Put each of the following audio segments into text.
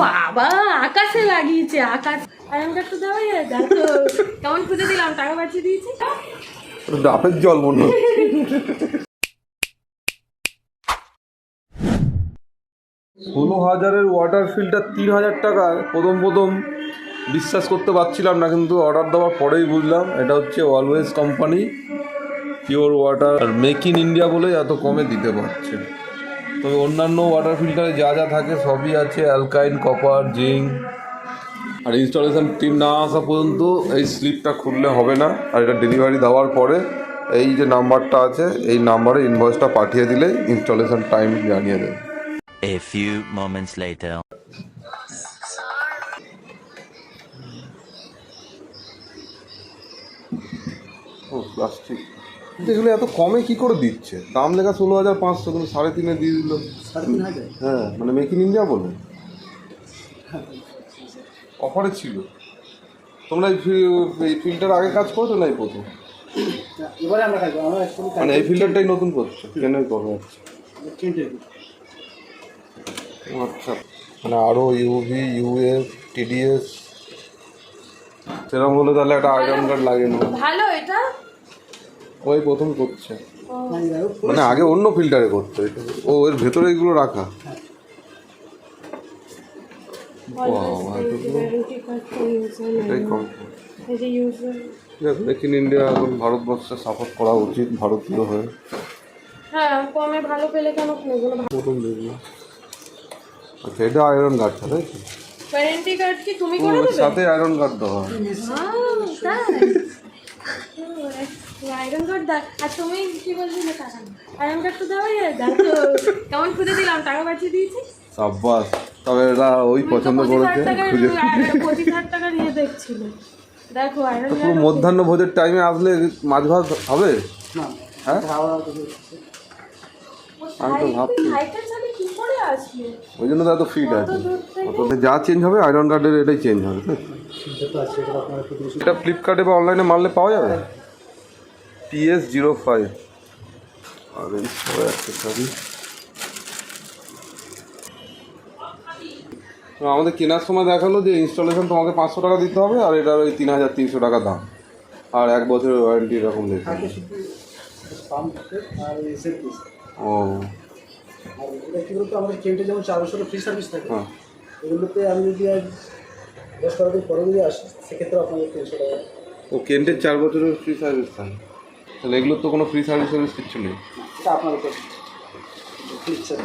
বাবা আকাশে লাগিয়েছে আকাশ। কার্ড তো দেওয়াই যায় কেমন খুঁজে দিলাম? টাকা বাঁচিয়ে দিয়েছি। ডাবের জল মনে ষোলো হাজারের ওয়াটার ফিল্টার তিন হাজার টাকা প্রথম প্রথম বিশ্বাস করতে পারছিলাম না কিন্তু অর্ডার দেওয়ার পরেই বুঝলাম এটা হচ্ছে অলওয়েজ কোম্পানি পিওর ওয়াটার আর মেক ইন ইন্ডিয়া বলে এত কমে দিতে পারছে। তবে অন্যান্য ওয়াটার ফিল্টারে যা যা থাকে সবই আছে অ্যালকাইন কপার জিঙ্ক আর ইনস্টলেশন টিম না আসা পর্যন্ত এই স্লিপটা খুললে হবে না। আর এটা ডেলিভারি দেওয়ার পরে এই যে নাম্বারটা আছে এই নাম্বারে ইনভয়েসটা পাঠিয়ে দিলে ইনস্টলেশন টাইম জানিয়ে দেবে। A few moments later. Plastic কিন্তু এগুলো এত কমে কি করে দিচ্ছে? দাম লেখা ষোলো হাজার পাঁচশো কিন্তু সাড়ে তিনে দিয়ে দিল। হ্যাঁ মানে মেক ইন ইন্ডিয়া বলে। অফারে ছিল। তোমরা এই এই ফিল্টার আগে কাজ করছ না এই প্রথম? এবারে আমরা খাইবো আমরা মানে এই ফিল্টারটাই নতুন করছ কেন কবে আচ্ছা আচ্ছা। মানে আরও ইউভি ইউএফ টিডিএস সেরকম হলে তাহলে একটা আয়রন কার্ড লাগে না ভালো এটা। ওই প্রথম করছে। মানে আগে অন্য ফিল্টারে করতো এটা। ও এর ভেতরে এগুলো রাখা। ইন ইন্ডিয়া এখন ভারতবর্ষে সাপোর্ট করা উচিত ভারতীয় হয়ে। হ্যাঁ কমে ভালো পেলে কেন প্রথম দেখলাম। আচ্ছা এটা আয়রন গার্ডটা তাই তো? ওয়ারেন্টি কার্ড কি তুমি করে দেবে? সাথে আয়রন গার্ড দেওয়া হয়। তাই? আয়রন কার্ড দা আর তুমি কি বলছিলে টাকা আয়রন কার্ড তো দেওয়াই যায়। দেখো কেমন খুঁজে দিলাম? টাকা বাঁচিয়ে দিয়েছি। সাব্বাস। তবে এরা ওই পছন্দ পঁচিশ হাজার করেছে খুঁজে পঁচিশ হাজার টাকা নিয়ে দেখছিল। দেখো আয়রন পুরো মধ্যাহ্ন ভোজের টাইমে আসলে মাছ ভাত হবে? হ্যাঁ? আমি তো ভাবছি। হাইটের চালে কি করে আসবে ওই জন্য তো এত ফিট আছে। যা চেঞ্জ হবে আয়রন কার্ডের এটাই চেঞ্জ হবে। এটা ফ্লিপকার্টে বা অনলাইনে মারলে পাওয়া যাবে? পিএস জিরো ফাইভ অরেঞ্জ করে একটা শাড়ি আমাদের কেনার সময় দেখাল যে ইনস্টলেশন তোমাকে পাঁচশো টাকা দিতে হবে আর এটার ওই তিন হাজার তিনশো টাকা দাম। আর এক বছরের ওয়ারেন্টি এরকম লেখা ও। কী বলতো আমাদের কেন্টে যেমন চার বছরের ফ্রি সার্ভিস থাকে এগুলোতে আমি যদি আজ দশ বারো দিন পরে যদি আসি সেক্ষেত্রে আপনাদের তিনশো টাকা ও কেন্টের চার বছরের ফ্রি সার্ভিস থাকে তাহলে এগুলোর তো কোনো ফ্রি সার্ভিস সার্ভিস কিচ্ছু নেই। এটা আপনার উপর ইচ্ছা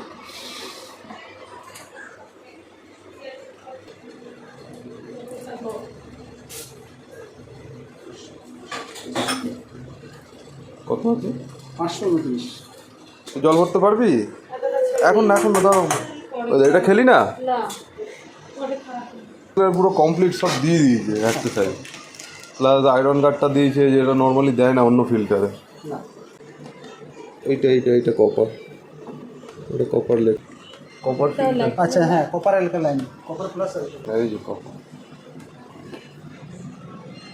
কত আছে? পাঁচশো উনত্রিশ। জল ভরতে পারবি? এখন না এখন দাঁড়াও এটা খেলি না? পুরো কমপ্লিট সব দিয়ে দিয়েছে এক্সারসাইজ প্লাস আয়রন কার্ডটা দিয়েছে যেটা নর্মালি দেয় না অন্য ফিল্টারে এইটা এইটা এইটা কপার এটা কপার লেগ কপার আচ্ছা হ্যাঁ copper alkaline copper plus এই যে কপার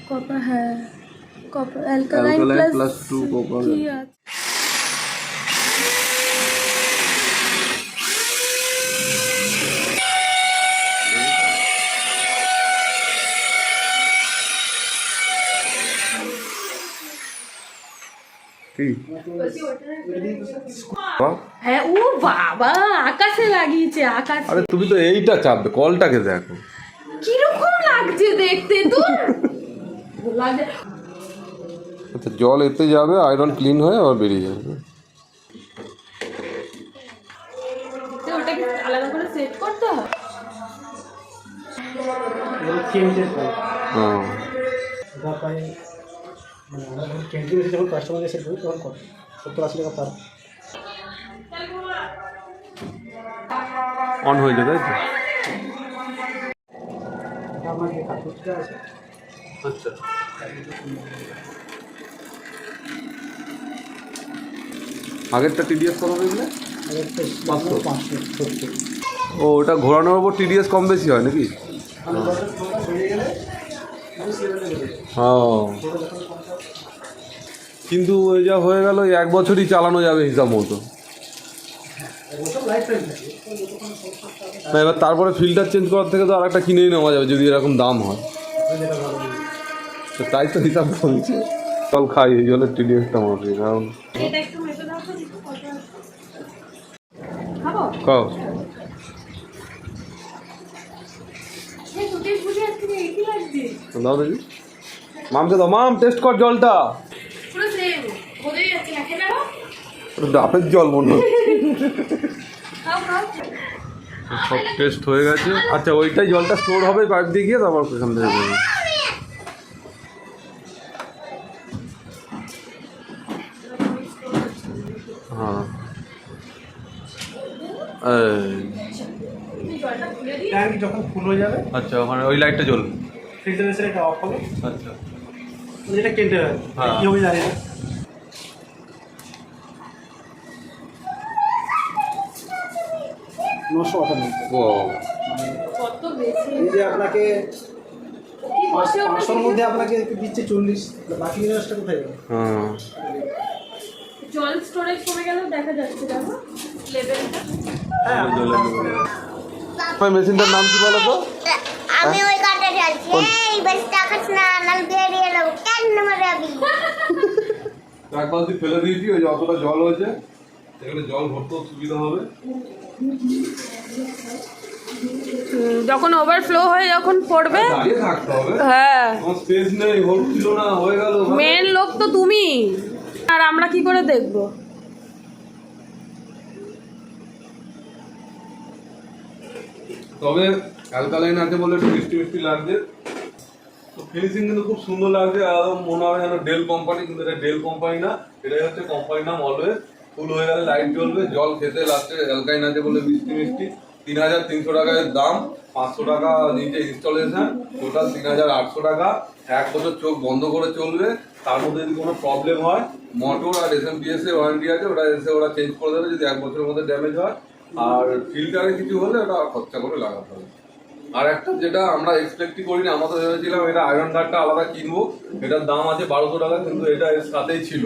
কপার হ্যাঁ। Copper alkaline alkaline plus two copper হ্যাঁ ও বাবা আকাশে লাগিয়েছে আকাশ। আরে তুমি তো এইটা চাপবে কলটাকে দেখো। কীরকম লাগছে দেখতে লাগছে। আচ্ছা জল এতে যাবে আয়রন ক্লিন হয়ে আবার বেরিয়ে যাবে। ওটাকে আলাদা করে সেট করতে হয় কেন্টের মানে আমরা যখন কেন্টিন এসে কাস্টমার এসে করি তখন কত সত্তর আশি টাকা পার। অন হয়ে যাবে তাই তো? আমার যে কাপড়টা আছে। আচ্ছা। আগেরটা টিডিএস কত দেখলে পাঁচশো। ও ওটা ঘোরানোর উপর টিডিএস কম বেশি হয় নাকি? হ্যাঁ কিন্তু ওই যা হয়ে গেল এক বছরই চালানো যাবে হিসাব মতো। না এবার তারপরে ফিল্টার চেঞ্জ করার থেকে তো আর একটা কিনেই নেওয়া যাবে যদি এরকম দাম হয়। তাই তো হিসাব বলছে চল খাই এই জলের টিডিএসটা মারছি কারণ মেপে দাও খাও। দেখি। মামকে দাও মাম টেস্ট কর জলটা পুরো সেম বোঝাই যাচ্ছে না খেতে দাও ওটা ডাবের জল মনে সব টেস্ট হয়ে গেছে। আচ্ছা ওইটাই জলটা স্টোর হবে পাইপ দিয়ে গিয়ে তারপর এখান থেকে হ্যাঁ। যখন ফুল হয়ে যাবে আচ্ছা ওখানে ওই লাইটটা জ্বলবে। ফিল্টারের এটা অফ হবে। আচ্ছা। যেটা কেটে হ্যাঁ। কী হবে জানি না। নশো আটানব্বই। ও কত বেশি? এই যে আপনাকে পাঁচশোর মধ্যে আপনাকে দিচ্ছে চল্লিশ বাকি জিনিসটা কোথায়? হ্যাঁ। জল স্টোরেজ কমে গেলেও দেখা যাচ্ছে দেখো লেভেলটা হ্যাঁ মেশিনটার নাম কি বলো তো? আমি ওই কাটা চালছি এই বেশ টাকাস না নাল বেরিয়ে এলো। কেন মারাবি এক বালতি ফেলে দিয়েছি ওই যতটা জল হয়েছে এখানে জল ভরতেও সুবিধা হবে। যখন ওভারফ্লো হয়ে যখন পড়বে হবে। হ্যাঁ। হয়ে মেন লোক তো তুমি। আর আমরা কি করে দেখব? তবে অ্যালকালাইন আছে বলে মিষ্টি মিষ্টি লাগছে। তো ফিনিশিং কিন্তু খুব সুন্দর লাগছে একদম মনে হবে যেন ডেল কোম্পানি কিন্তু এটা ডেল কোম্পানি না এটাই হচ্ছে কোম্পানির নাম অলওয়েজ ফুল হয়ে গেলে লাইট জ্বলবে, জল খেতে লাস্টে অ্যালকাইন আছে বলে মিষ্টি মিষ্টি। তিন হাজার তিনশো টাকার দাম, পাঁচশো টাকা নিচে ইনস্টলেশন টোটাল তিন হাজার আটশো টাকা। এক বছর চোখ বন্ধ করে চলবে, তার মধ্যে যদি কোনো প্রবলেম হয় মোটর আর এস এম পি ওয়ারেন্টি আছে, ওটা এসে ওরা চেঞ্জ করে দেবে, যদি এক বছরের মধ্যে ড্যামেজ হয়। আর ফিল্টারে কিছু হলে ওটা খরচা করে লাগাতে হবে। আর একটা যেটা আমরা এক্সপেক্টই করিনি আমরা তো ভেবেছিলাম এটা আয়রন গার্ডটা আলাদা কিনবো। এটার দাম আছে বারোশো টাকা কিন্তু এটা এর সাথেই ছিল।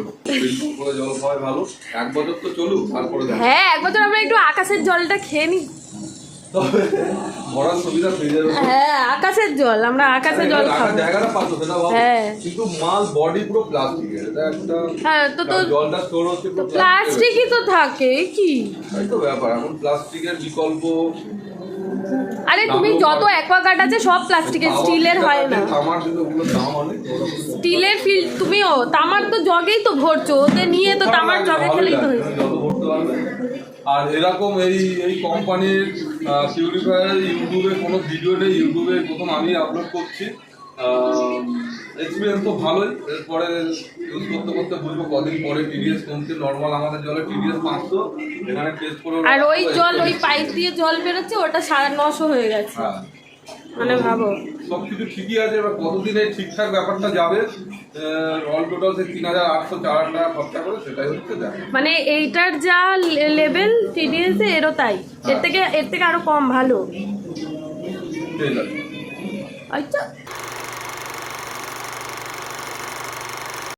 করে জল খাওয়াই ভালো। এক বছর তো চলুক তারপরে হ্যাঁ এক বছর আমরা একটু আকাশের জলটা খেয়ে নিই। ভরার সুবিধা হ্যাঁ আকাশের জল আমরা আকাশের জল রাখার খাব। জায়গাটা পাচ্ছ সেটা হ্যাঁ। কিন্তু মাল বডি পুরো প্লাস্টিকের এটা একটা হ্যাঁ তো তো জলটা স্টোর হচ্ছে প্লাস্টিকই তো থাকে কি? তো ব্যাপার এখন প্লাস্টিকের বিকল্প আরে তুমি যত অ্যাকোয়াগার্ড আছে সব প্লাস্টিকের স্টিলের হয় না। স্টিলের ফিল তুমিও তামার তো জগেই তো ভরছো ওতে নিয়ে তো তামার জগে খেলেই তো হয়েছে। আর এরকম এই এই কোম্পানির পিউরিফায়ার ইউটিউবে কোনো ভিডিওতে ইউটিউবে প্রথম আমি আপলোড করছি। এক্সপিরিয়েন্স তো ভালোই। এরপরে ইউজ করতে করতে বুঝব কদিন পরে টিডিএস কমছে। নর্মাল আমাদের জলে টিডিএস পাঁচশো। এখানে টেস্ট করে আর ওই জল ওই পাইপ দিয়ে জল বেরোচ্ছে ওটা সাড়ে নশো হয়ে গেছে। হ্যাঁ। মানে ভাবো। সব কিছু ঠিকই আছে। এবার কতদিনে ঠিকঠাক ব্যাপারটা যাবে? অল টোটাল সে তিন হাজার আটশো চার হাজার টাকা খরচা করে সেটাই হচ্ছে মানে এইটার যা লেভেল টিডিএস এরও তাই। এর থেকে এর থেকে আরও কম ভালো। ঠিক আছে আচ্ছা।